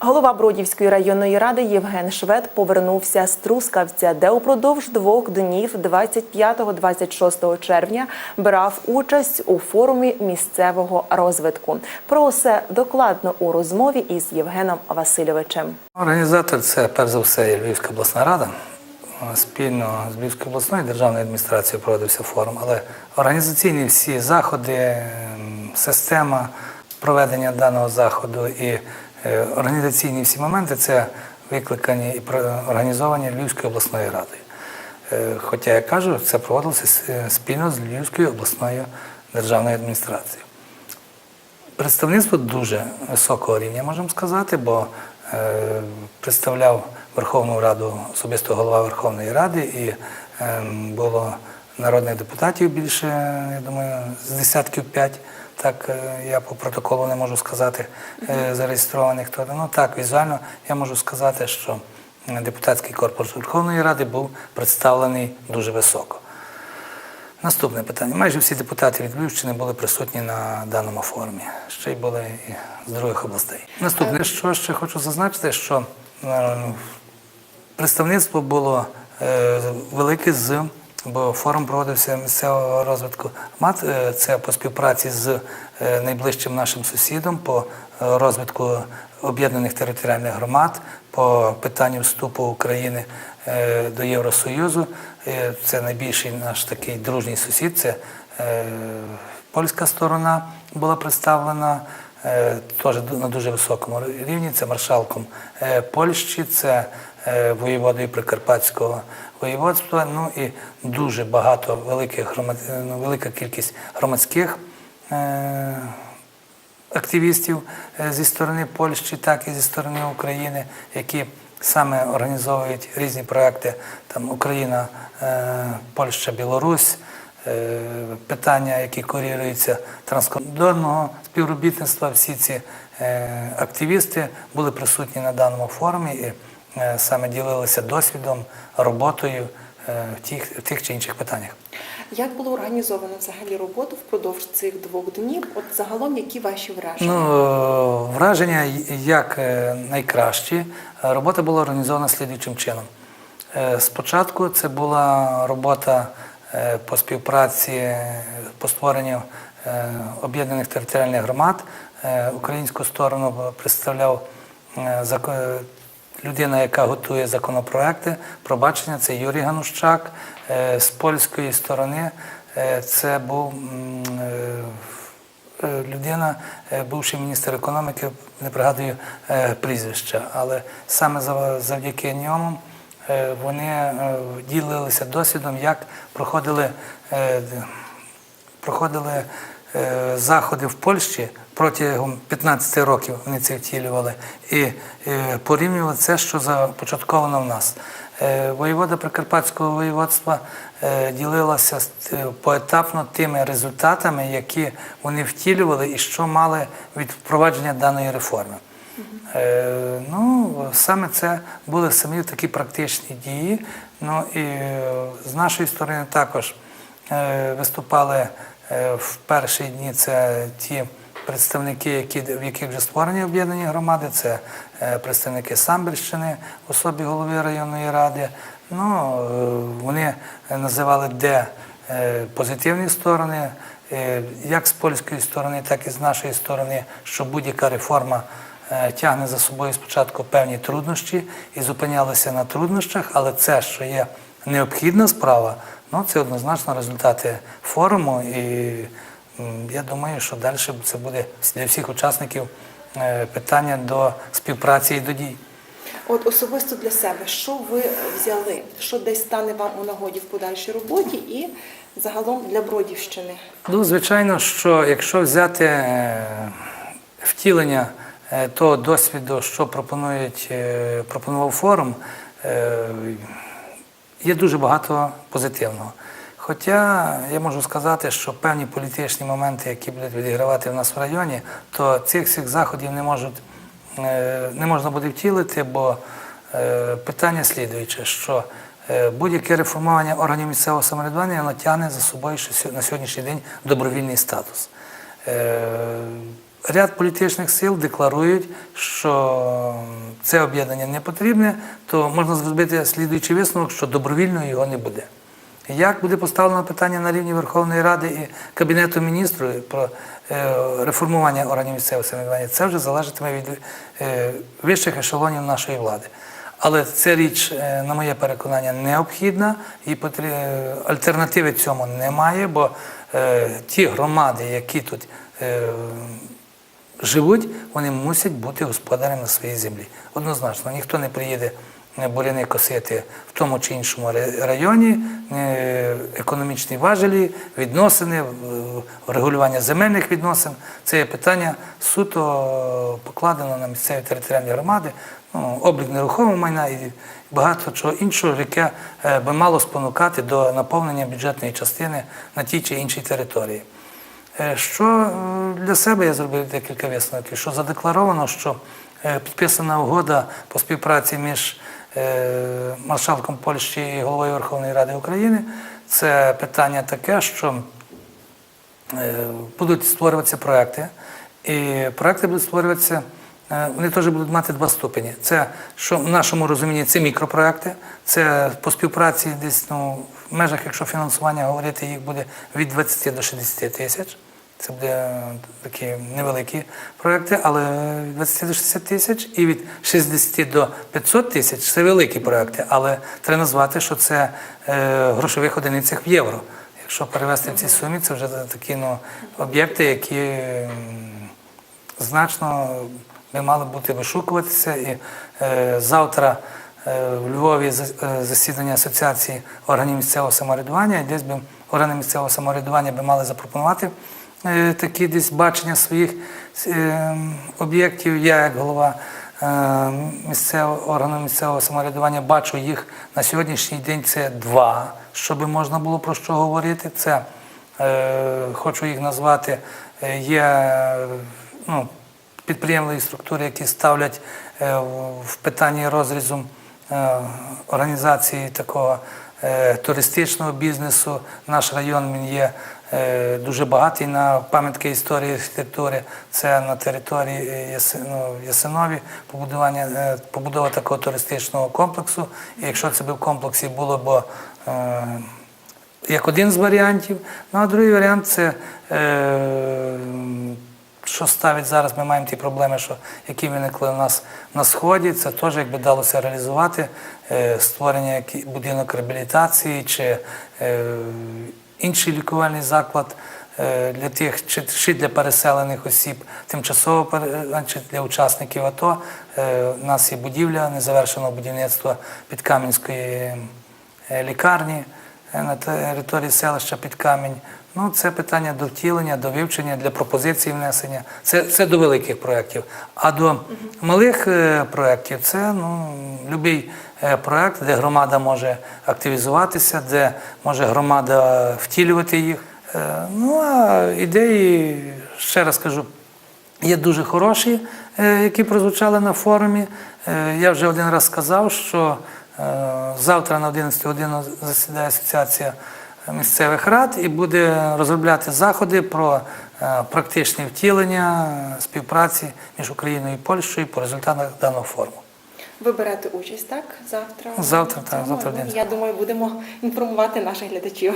Голова Бродівської районної ради Євген Швед повернувся з Трускавця, де упродовж двох днів 25-26 червня брав участь у форумі місцевого розвитку. Про все докладно у розмові із Євгеном Васильовичем. Організатор це перш за все Львівська обласна рада. Спільно з Львівською обласною державною адміністрацією проводився форум, але організаційні всі заходи, ем, система проведення даного заходу і організаційні всі моменти це викликані і організовані Львівською обласною радою. Е, Хоча я кажу, це проводилося е, спільно з Львівською обласною державною адміністрацією. Представництво дуже високого рівня, можемо сказати, бо е, представляв Верховну Раду особисто голова Верховної Ради і е, було народних депутатів більше, я думаю, з десятків п'ять. Так е, я по протоколу не можу сказати е, зареєстрованих. Ну так, візуально я можу сказати, що депутатський корпус Верховної Ради був представлений дуже високо. Наступне питання. Майже всі депутати від Львівщини були присутні на даному форумі. Ще й були і з других областей. Наступне, що ще хочу зазначити, що е, представництво було е, велике з, бо форум проводився місцевого розвитку МАТ, е, це по співпраці з е, найближчим нашим сусідом по е, розвитку об'єднаних територіальних громад, по питанню вступу України до Євросоюзу. Це найбільший наш такий дружній сусід. Це польська сторона була представлена теж на дуже високому рівні. Це маршалком Польщі, це воєводою Прикарпатського воєводства. Ну і дуже багато великих ну, велика кількість громадських. е, активістів е, зі сторони Польщі, так і зі сторони України, які саме організовують різні проекти там Україна, е, Польща, Білорусь. Питання, які куріруються транскордонного співробітництва, всі ці активісти були присутні на даному форумі і саме ділилися досвідом, роботою е, в тих, в тих чи інших питаннях. Як було організовано взагалі роботу впродовж цих двох днів? От загалом, які ваші враження? Ну, враження як е, найкращі. Робота була організована слідуючим чином. Е, Спочатку це була робота е, по співпраці, е, по створенню е, об'єднаних територіальних громад. Е, Українську сторону представляв е, е, людина, яка готує законопроекти. Пробачення це Юрій Ганущак. Е, З польської сторони е, це був е, людина, бувший міністр економіки, не пригадую прізвища, але саме завдяки ньому вони ділилися досвідом, як проходили, проходили заходи в Польщі протягом 15 років вони це втілювали, і е, порівнювали це, що започатковано в нас. Е, Воєвода Прикарпатського воєводства е, ділилася поетапно тими результатами, які вони втілювали і що мали від впровадження даної реформи. Ну, саме це були самі такі практичні дії. Ну і з нашої сторони також виступали в перші дні це ті представники, які, в яких вже створені об'єднані громади, це е, представники Самбірщини особі голови районної ради. Ну, е, вони називали де е, позитивні сторони, як з польської сторони, так і з нашої сторони, що будь-яка реформа тягне за собою спочатку певні труднощі і зупинялися на труднощах, але це, що є необхідна справа, ну це однозначно результати форуму. І я думаю, що далі це буде для всіх учасників е, питання до співпраці і до дій. От особисто для себе, що ви взяли, що десь стане вам у нагоді в подальшій роботі і загалом для Бродівщини? Ну, звичайно, що якщо взяти е, втілення е, того досвіду, що пропонують, пропонував форум, є дуже багато позитивного. Хоча я можу сказати, що певні політичні моменти, які будуть відігравати в нас в районі, то цих всіх заходів не можуть е, не можна буде втілити, бо е, питання слідуюче, що е, будь-яке реформування органів місцевого самоврядування воно тягне за собою на сьогоднішній день добровільний статус. Ряд політичних сил декларують, що це об'єднання не потрібне, то можна зробити слідуючий висновок, що добровільно його не буде. Як буде поставлено питання на рівні Верховної Ради і Кабінету міністрів про е, реформування органів місцевого самоврядування, це вже залежатиме від е, вищих ешелонів нашої влади. Але ця річ, е, на моє переконання, необхідна і альтернативи цьому немає, бо ті громади, які тут живуть, вони мусять бути господарями на своїй землі. Однозначно, ніхто не приїде буряни косити в тому чи іншому районі, е, економічні важелі, відносини, регулювання земельних відносин. Це питання суто покладено на місцеві територіальні громади, ну, облік нерухомого майна і багато чого іншого, яке е, би мало спонукати до наповнення бюджетної частини на тій чи іншій території. Е, Що е, для себе я зробив декілька висновків, що задекларовано, що е, підписана угода по співпраці між е, маршалком Польщі і головою Верховної Ради України. Це питання таке, що е, будуть створюватися проекти, і проекти будуть створюватися. е, Вони теж будуть мати два ступені. Це що в нашому розумінні це мікропроекти, це по співпраці десь ну, в межах, якщо фінансування говорити, їх буде від 20 до 60 тисяч. Це буде е, такі невеликі проекти, але від 20 до 60 тисяч і від 60 до 500 тисяч це великі проекти, але треба назвати, що це е, грошових одиницях в євро. Якщо перевести в ці сумі, це вже такі ну, об'єкти, які значно би мали бути вишукуватися. І е, завтра е, в Львові е, засідання Асоціації органів місцевого самоврядування, десь би органи місцевого самоврядування би мали запропонувати такі десь бачення своїх е, об'єктів. Я, як голова е, місцевого органу місцевого самоврядування, бачу їх на сьогоднішній день. Це два, щоб можна було про що говорити. Це е, хочу їх назвати. е, Є е, ну, підприємливі структури, які ставлять е, в- питанні розрізу е, організації такого е, туристичного бізнесу. Наш район є е, дуже багатий на пам'ятки історії архітектури. Це на території е, ну, Ясинові побудування, е, побудова такого туристичного комплексу. І якщо це би в комплексі було б е, як один з варіантів. Ну а другий варіант це. Що ставить зараз, ми маємо ті проблеми, які виникли у нас на Сході, це теж якби далося реалізувати е, створення будинок реабілітації чи е, інший лікувальний заклад е, для тих, чи, для переселених осіб, тимчасово чи для учасників АТО. У нас є будівля незавершеного будівництва Підкам'янської лікарні на території селища Підкамінь. Ну, це питання до втілення, до вивчення, для пропозицій внесення. Це, це до великих проєктів. А до малих е, проєктів це ну, будь-який проєкт, де громада може активізуватися, де може громада втілювати їх. Е, Ну а ідеї, ще раз кажу, Є дуже хороші, е, які прозвучали на форумі. Е, Я вже один раз сказав, що е, завтра на 11 годину засідає асоціація місцевих рад і буде розробляти заходи про е, практичне втілення е, співпраці між Україною і Польщею по результатах даного форуму. Ви берете участь, так? Завтра? Завтра, так, завтра Ну, день. Я думаю, будемо інформувати наших глядачів.